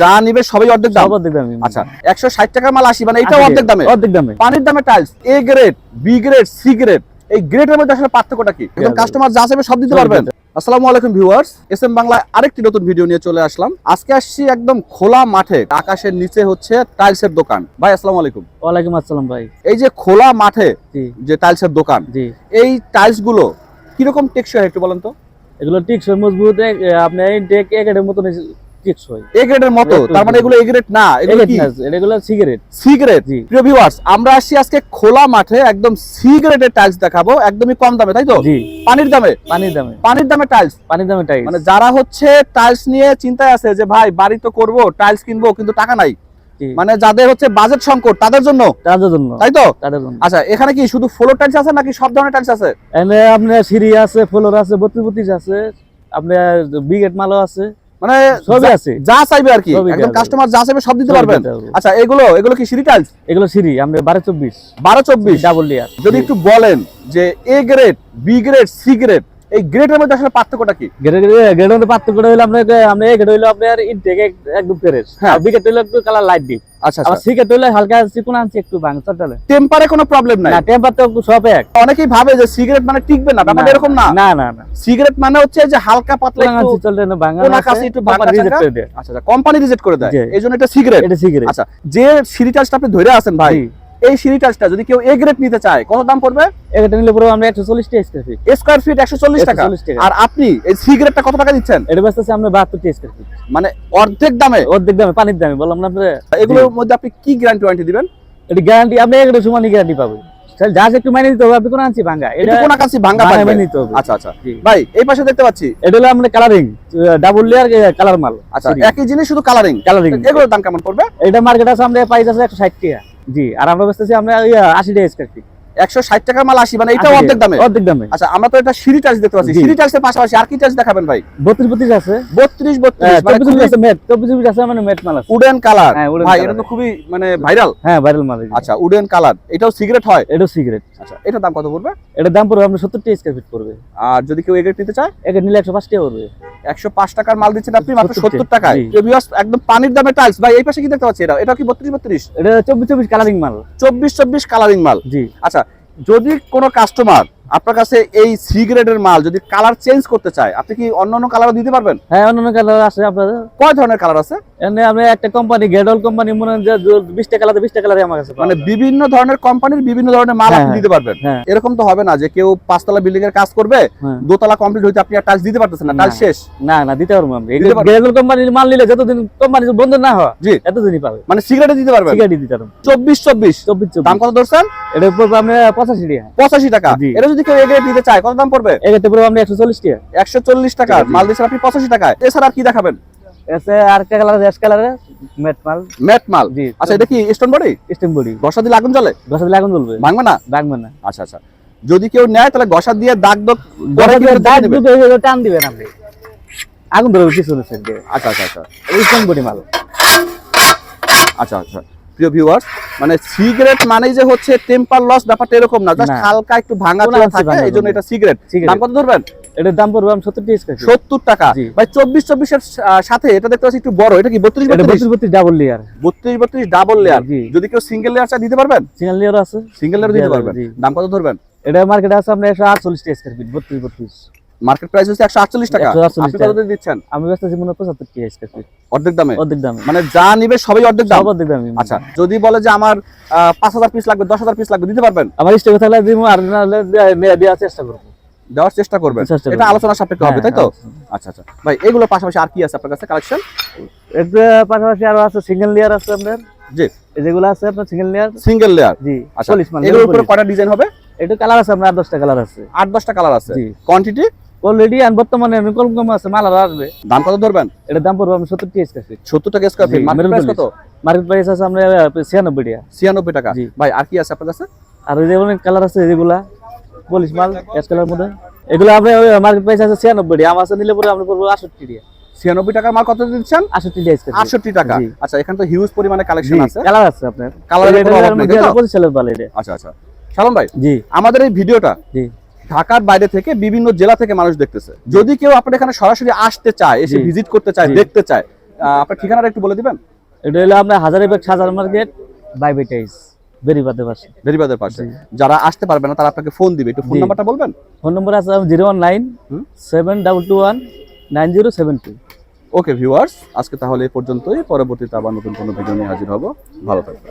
যা নিবে সবাই অর্ধেক দাম। অর্ধেক দামে আচ্ছা একশো ষাট টাকার মাল আসি মানে এটাও অর্ধেক দামে অর্ধেক দামে। পানির দামে tiles A grade B grade C grade এই গ্রেডের মধ্যে আসলে পার্থক্যটা কি? একদম কাস্টমার যা চাইবে সব দিতে পারবেন। আসসালামু আলাইকুম ভিউয়ার্স এস এম বাংলায় আরেকটি নতুন ভিডিও নিয়ে চলে আসলাম। আজকে আসছি একদম খোলা মাঠে আকাশের নিচে হচ্ছে টাইলসের দোকান। ভাই আসসালামু আলাইকুম। ওয়ালাইকুম আসসালাম ভাই। এই যে খোলা মাঠে যে টাইলসের দোকান এই টাইলসগুলো কীরকম টেকসই একটু বলেন তো? এগুলো টেকসই মজবুত আপনি ইনটেক একের মতন এ গ্রেডের মতো তার মানে এগুলো এ গ্রেড না এগুলো কি? এগুলো সিগারেট সি গ্রেড জি। প্রিয় ভিউয়ার্স আমরা আসছি আজকে খোলা মাঠে একদম সি গ্রেডের টাইলস দেখাবো একদমই কম দামে তাই তো? জি। পানির দামে? পানির দামে। পানির দামে টাইলস পানির দামে টাইস মানে যারা হচ্ছে টাইলস নিয়ে চিন্তায় আছে যে ভাই বাড়ি তো করব টাইলস কিনবো কিন্তু টাকা নাই। মানে যাদের হচ্ছে বাজেট সংকট তাদের জন্য? তাদের জন্য। তাই তো? তাদের জন্য। আচ্ছা এখানে কি শুধু ফ্লোর টাইলস আছে নাকি সব ধরনের টাইলস আছে? এখানে আপনার সিঁড়ি আছে ফ্লোর আছে বত্রিশ বত্রিশ আছে আপনার বিগেট মালও আছে। মানে সবই আছে। যা চাইবে আর কি। একদম কাস্টমার যা চাইবে সব দিতে পারবেন। আচ্ছা এগুলো এগুলো কি সিঁড়ি টাইলস এগুলো সিঁড়ি আমরা বারো চব্বিশ। বারো চব্বিশ। ডাবল লেয়ার যদি একটু বলেন যে A grade B grade C grade এই গ্রেডের মধ্যে আসলে পার্থক্যটা কি? গেটের মধ্যে পার্থক্য হইল আপনার এই হইল আপনার ইনটেক একদম ফ্রেশ হ্যাঁ। আর একটু কালার লাইট ডিপ আচ্ছা আবার সিগেট হইল হালকা চিকুন আনছি একটু ভাঙ চটলে টেম্পারে কোনো প্রবলেম নাই? না টেম্পার তো সব এক। অনেকেই ভাবে যে সিগারেট মানে টিকবে না ব্যাপারটা এরকম না। না না না। সিগারেট মানে হচ্ছে যে হালকা পাতলা একটু আনছি না ভাঙা কোনা কাছে একটু কোম্পানি ভাঙা reject করে দেয়। আচ্ছা আচ্ছা কোম্পানি রিজেক্ট করে দেয়। জি। এই জন্য এটা সিগারেট এটা সিগারেট আচ্ছা যে টাচটা আপনি ধরে আছেন ভাই এই সিঁড়ি টাচটা যদি কেউ এ গ্রেড নিতে চায় কত দাম পড়বে? এটা নিলে পুরো আমরা একশো চল্লিশ টা স্কোয়ার ফিট স্কোয়ার ফিট একশো চল্লিশ টাকা। 140 টাকা। আর আপনি এই সিগারেটটা কত টাকা দিচ্ছেন? এটা আমরা বাহাত্তর টা স্কোয়ার ফিট মানে অর্ধেক দামে? অর্ধেক দামে পানির দামে বললাম না আপনার? এগুলোর মধ্যে আপনি কি গ্যারান্টি ওয়ারেন্টি দিবেন? এটা গ্যারান্টি আপনি সমানই গ্যারান্টি পাবেন। যা একটু মাইনে দিতে হবে আপনি কোন আনছি ভাঙা। এটা কোন কাছে ভাঙা নিতে হবে। আচ্ছা আচ্ছা। ভাই এই পাশে দেখতে পাচ্ছি। এটা হলো আপনার কালারিং ডাবল লেয়ার কালার মাল। আচ্ছা একই জিনিস শুধু কালারিং কালারিং এগুলোর দাম কেমন পড়বে? এটা মার্কেট আছে আমরা প্রাইস আছে একশো ষাট টাকা। জি আর আমরা বেচতেছি আমরা আশি টাকা স্কোয়ার ফিট একশো ষাট টাকার মাল আসি মানে এটাও অর্ধেক দামে? অর্ধেক দামে। আচ্ছা আমরা তো এটা সিঁড়ি টাচ দেখতে পাচ্ছি। সিঁড়ি টাচের পাশাপাশি আর কি টাচ দেখাবেন ভাই? বত্রিশ বত্রিশ আছে। বত্রিশ বত্রিশ চব্বিশ চব্বিশ আছে মেট চব্বিশ চব্বিশ আছে মানে মেট মাল আছে। Wooden colour. হ্যাঁ, ভাই এটা তো খুবই মানে ভাইরাল। হ্যাঁ ভাইরাল মাল আচ্ছা উডেন কালার। এটাও সিগারেট হয়? এটাও সিগারেট এটার দাম কত পড়বে? এটার দাম পড়বে আপনার সত্তর টাকা স্কোয়ার ফিট পড়বে। আর যদি কেউ এগ্রেট নিতে চায়? একে নিলে একশো পাঁচ টাকা পড়বে। একশো পাঁচ টাকার মাল দিচ্ছেন আপনি মাত্র 70 সত্তর টাকায়। একদম পানির দামে টাইলস ভাই এই পাশে কি দেখতে পাচ্ছি এটা? এটা কি বত্রিশ বত্রিশ? এটা চব্বিশ চব্বিশ কালারিং মাল। চব্বিশ চব্বিশ কালারিং মাল। জি। আচ্ছা যদি কোনো কাস্টমার আপনার কাছে এই সিগারেটের মাল যদি কালার চেঞ্জ করতে চায় আপনি কি অন্য অন্য কালারও দিতে পারবেন? হ্যাঁ অন্যান্য কালার আছে আপনাদের। কয় ধরনের কালার আছে? এমনি আমরা একটা কোম্পানি গেডল কোম্পানি মনে হয় যে বিশটা কালার বিশটা কালারই আমার কাছে মানে বিভিন্ন ধরনের কোম্পানির বিভিন্ন ধরনের মাল হ্যাঁ, আপনি। দিতে পারবেন। হ্যাঁ। এরকম তো হবে না যে কেউ পাঁচতলা বিল্ডিং এর কাজ করবে হ্যাঁ। দোতলা কমপ্লিট হইতে আপনি আর টাচ দিতে পারতেছেন না। টাচ শেষ। না না দিতে পারব দিতে গেডল কোম্পানির মাল নিলে যতদিন কোম্পানি বন্ধ না হয় জি। এতদিনই পাবে। মানে সিগারেটে দিতে পারবেন? সিগারেট দিতে পারব। চব্বিশ চব্বিশ। চব্বিশ দাম কত ধরছেন? এটা পড়বে আমরা পঁচাশি টাকা। পঁচাশি টাকা। এটা যদি কেউ এগিয়ে দিতে চায় কত দাম পড়বে? এক্ষেত্রে পড়বে আমরা একশো চল্লিশ টাকা একশো চল্লিশ টাকা। মাল দিচ্ছেন আপনি পঁচাশি টাকায়। এছাড়া আর কি দেখাবেন? এসে আর একটা কালার অ্যাশ কালারে মেট মাল। ম্যাট মাল? জি। আচ্ছা এটা কি স্টোন বডি স্টিম বডি গসা দিলে আগুন জ্বলে? দশ হাজার আগুন জ্বলবে। ভাঙবে না? ভাঙবে না। আচ্ছা আচ্ছা। যদি কেউ নেয় তাহলে গসা দিয়ে দাগ দাগ। টান দিবেন আপনি। আগুন ধরবে কিছু আচ্ছা আচ্ছা আচ্ছা। স্টিম বডি মাল। আচ্ছা আচ্ছা। প্রিয় ভিউয়ার্স মানে সিগারেট মানেই যে হচ্ছে টেম্পার লস ব্যাপারটা এরকম না জাস্ট হালকা একটু ভাঙা চোরা থাকে এই জন্য এটা সিগারেট দাম কত ধরবেন? এটার দাম পড়বে আমি সত্তর টাকা সত্তর টাকা। ভাই চব্বিশ চব্বিশের সাথে এটা দেখতে পাচ্ছি একটু বড় এটা কি বত্রিশ বত্রিশ? বত্রিশ ডাবল লেয়ার বত্রিশ বত্রিশ ডাবল লেয়ার। যদি কেউ সিঙ্গেল লেয়ার চা দিতে পারবেন? সিঙ্গেল লেয়ার আছে। সিঙ্গেল লেয়ার দিতে পারবেন। দাম কত ধরবেন? এটা মার্কেটে আছে আপনার একশো আটচল্লিশ টাকা স্কোয়ার ফিট বত্রিশ বত্রিশ। মার্কেট প্রাইস হচ্ছে একশো আটচল্লিশ টাকা। আপনি কত দিচ্ছেন? আমি মনে হয় টাকা স্কোয়ার ফিট অর্ধেক দামে? অর্ধেক দামে। মানে যা নিবে সবাই অর্ধেক দাম? অর্ধেক দামে। আচ্ছা যদি বলে যে আমার আহ, পাঁচ হাজার পিস লাগবে দশ হাজার পিস লাগবে দিতে পারবেন? আমার থাকলে দিব আর না হলে দেওয়ার চেষ্টা করব। দেওয়ার চেষ্টা করবেন? এটা আলোচনা সাপেক্ষে হবে তাই তো? আচ্ছা আচ্ছা। ভাই এগুলো পাশাপাশি আর কি আছে আপনার কাছে কালেকশন এর পাশাপাশি আরও আছে সিঙ্গেল লেয়ার আছে আপনার। জি। যেগুলো আছে আপনার সিঙ্গেল লেয়ার সিঙ্গেল লেয়ার জি আচ্ছা। মানে এগুলোর উপরে কয়টা ডিজাইন হবে? এটা কালার আছে আপনার আট দশটা কালার আছে। আট দশটা কালার আছে। কোয়ান্টিটি অলরেডি আর বর্তমানে আমি কম কম আছে মাল আরও আসবে। দাম কত ধরবেন? এটার দাম পড়বে আমি সত্তর টাকা স্কোয়ার ফিট সত্তর টাকা স্কোয়ার ফিট মার্কেট প্রাইস কত? মার্কেট প্রাইস আছে আমরা ছিয়ানব্বই টাকা। ছিয়ানব্বই টাকা। ভাই আর কি আছে আপনার কাছে? আর কালার আছে যেগুলা। পলিশ মাল অ্যাশ কালার মধ্যে। এগুলো আপনি মার্কেট প্রাইস আছে ছিয়ানব্বই টাকা। আমার আছে নিলে পরে আপনি পড়ব আটষট্টি টাকা। ছিয়ানব্বই টাকার মাল কত দিচ্ছেন? আটষট্টি টাকা আটষট্টি টাকা। আচ্ছা এখানে তো হিউজ পরিমাণে কালেকশন আছে। কালার আছে আপনার। কালারের এটা পঁচিশ সালের বাল এটা। আচ্ছা আচ্ছা। শালম ভাই জি। আমাদের এই ভিডিওটা জি। ঢাকার বাইরে থেকে বিভিন্ন জেলা থেকে মানুষ দেখতেছে। যদি কেউ আপনার এখানে সরাসরি আসতে চায় এসে ভিজিট করতে চায় দেখতে চায় আপনার ঠিকানাটা একটু বলে দিবেন? এটা হলো আপনার হাজারিবাগ সাজার মার্কেট বাইবেটাইস বেরিবাদের পাশে। বেরিবাদের পাশে। যারা আসতে পারবে না তারা আপনাকে ফোন দিবে। একটু ফোন। নাম্বারটা বলবেন? ফোন নম্বর আছে zero one nine seven double two one nine zero seven two okay viewers আজকে তাহলে এই পর্যন্তই। পরবর্তীতে আবার নতুন কোনো ভিডিও নিয়ে হাজির হব। ভালো থাকবেন।